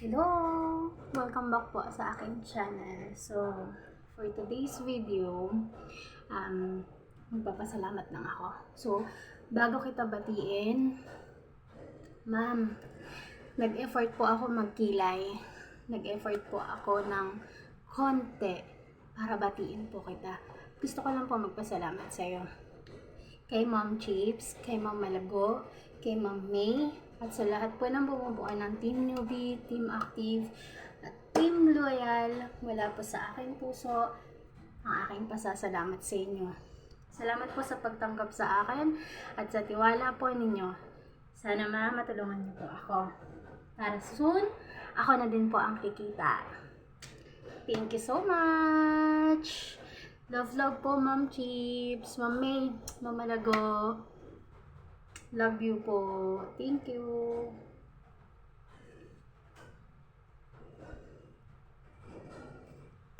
Hello! Welcome back po sa aking channel. So, for today's video, um, magpapasalamat lang ako. So, bago kita batiin, ma'am, nag-effort po ako magkilay. Nag-effort po ako ng konti para batiin po kita. Gusto ko lang po magpasalamat sa'yo kay Ma'am Chips, kay Ma'am Malago, kay Ma'am May, at sa lahat po ng bumubuo ng Team Newbie, Team Active, at Team Loyal, wala po sa aking puso ang aking pasasalamat sa inyo. Salamat po sa pagtanggap sa akin at sa tiwala po ninyo. Sana ma, matulungan niyo po ako. Para soon, ako na din po ang kikita. Thank you so much! Love, love po, Ma'am Chips, Ma'am May, Ma'am Malago. Love you po. Thank you.